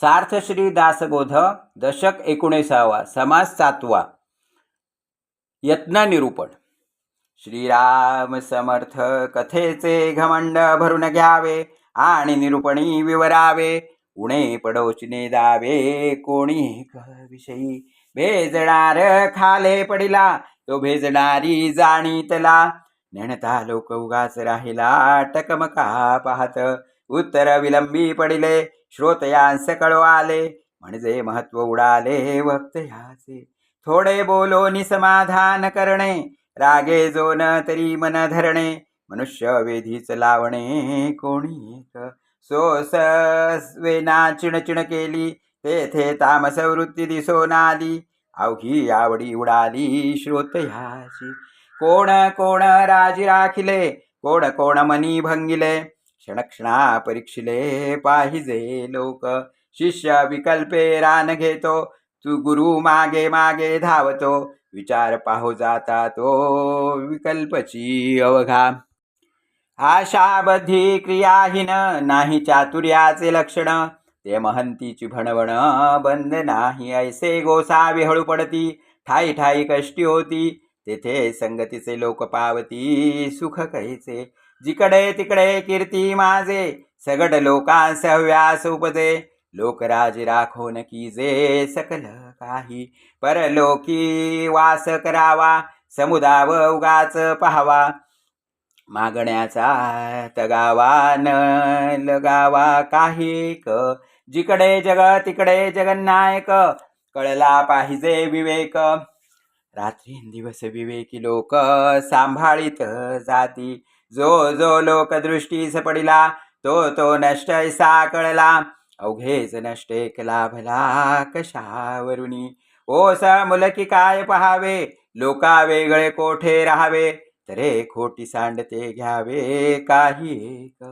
सार्थ श्री दासबोध दशक एकोणीसावा समास सातवा. यत्न निरूपण श्रीराम समर्थ कथेचे घमंड भरून घ्यावे आणि निरूपणी विवरावे. उणे पडोचने दावे कोणी विषयी भेजणार खाले पडिला तो भेजणारी जाणीतला. नेणता लोक उगाच राहिला टकमका पाहत. उत्तर विलंबी पडिले श्रोतयांस कळो आले म्हणजे महत्त्व उडाले वक्तयाचे थोडे बोलो समाधान करणे रागे जो न तरी मन धरणे. मनुष्य वेधीच लावणे कोणी एक. सोसवेना चिणचिण केली तेथे तामस वृत्ती दिसोन आली अवघी आवडी उडाली श्रोतयाची कोण कोण राजी राखिले कोण कोण मनी भंगिले. क्षणक्षणा परीक्षिले पाहिजे लोक. शिष्य विकल्पे रान घेतो. तू गुरु मागे मागे धावतो. विचार पाहो जाता तो विकल्पची अवघा आशाबद्धी क्रियाहीन नाही चातुर्याचे लक्षण. ते महंतीची भणवण बंद नाही. ऐसे गोसावी हळू पडती. ठाई ठाई कष्टी होती. तेथे संगतीचे लोक पावती सुख कैसे? जिकडे तिकडे कीर्ती माझे सगड लोकांस हव्यास उपजे लोकराज राखो की जे सकल काही परलोकी वास करावा समुदाव उगाच पहावा. मागण्याचा तगावा न लगावा काही क जिकडे जग तिकडे जगन्नायक कळला पाहिजे विवेक. रात्री दिवस विवेकी लोक सांभाळीत जाती. जो जो लोकदृष्टीस पडिला तो तो नष्ट ऐसा कळला. अवघेच नष्ट कशावरुणी ओ कशावरुनी? ओस मुलकी काय पहावे? लोका वेगळे कोठे राहावे? तरे खोटी सांडते घ्यावे काही एक.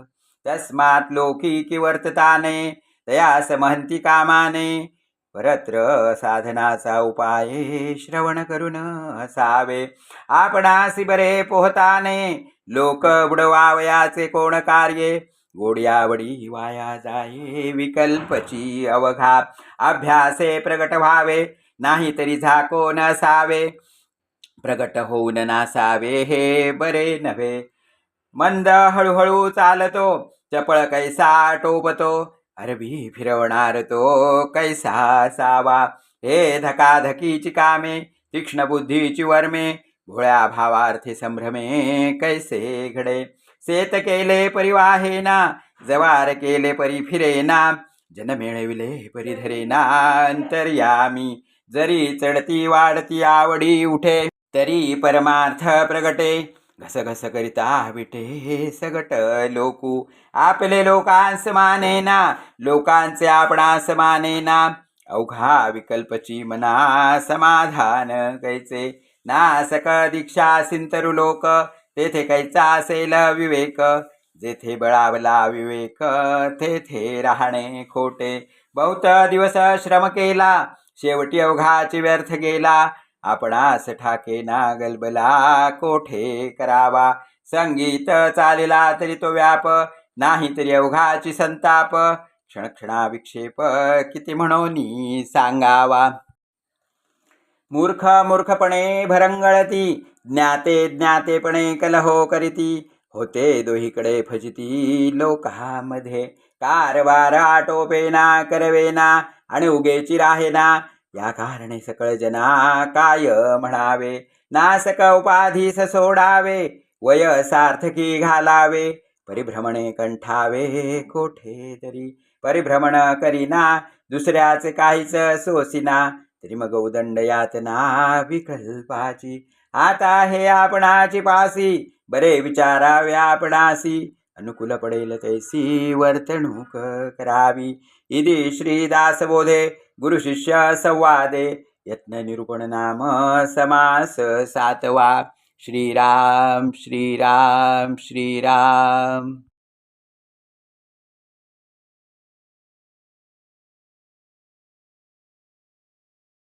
तस्मात लोकी की वर्तताने तयास महंती कामाने परत्र साधनाचा उपाय श्रवण करून असावे. आपणासी बरे पोहताने लोक बुडवावयाचे कोण कार्ये? गोड्यावडी वाया जाये विकल्पची अवघा. अभ्यासे प्रगट व्हावे नाहीतरी झाको नसावे. प्रगट होऊन नासावे हे बरे नव्हे. मंद हळूहळू चालतो चपळ कैसा टोपतो? अरबी फिरवणार तो कैसा सावा? हे धकाधकीची कामे तीक्ष्ण बुद्धीची वर्मे भोळ्या भावार्थी संभ्रमे कैसे घडे? शेत केले परिवाहेना जवार केले परी फिरेना जन मिळविले परी धरेना अंतर्यामी. जरी चढती वाढती आवडी उठे तरी परमार्थ प्रगटे. घसघस करिता विटे सगट लोकू आपले लोकांस मानेना लोकांचे आपणास मानेना अवघा विकल्पची मना समाधान कैचे नासक दीक्षा सिंतरु लोक तेथे कैचा असेल विवेक जेथे बळावला विवेक तेथे राहणे खोटे बहुत दिवस श्रम केला शेवटी अवघाची व्यर्थ गेला आपणास ठाके ना गलबला कोठे करावा? संगीत चालला तरी तो व्याप नाही तरी अवघाची संताप. क्षणक्षणा विक्षेप किती म्हणून सांगावा? मूर्ख मूर्खपणे भरंगळती ज्ञाते ज्ञातेपणे कलहो करीती. होते दोहीकडे फजिती लोकामध्ये. कारवार आटोपेना करवेना आणि उगेची राहेना. या कारणे सकळ जना काय म्हणावे? नासक उपाधीस सोडावे वय सार्थकी घालावे. परिभ्रमणे कंठावे कोठे तरी. परिभ्रमण करीना दुसऱ्याचे काहीच सोसिना. तरी मग उदंड यातना विकल्पाची. आता हे आपणाची पासी बरे विचारावे आपणासी. अनुकूल पडेल तैसी वर्तणूक करावी. इति श्रीदासबोधे गुरुशिष्य संवादे यत्न निरूपण नाम समास सातवा। श्रीराम श्रीराम श्रीराम।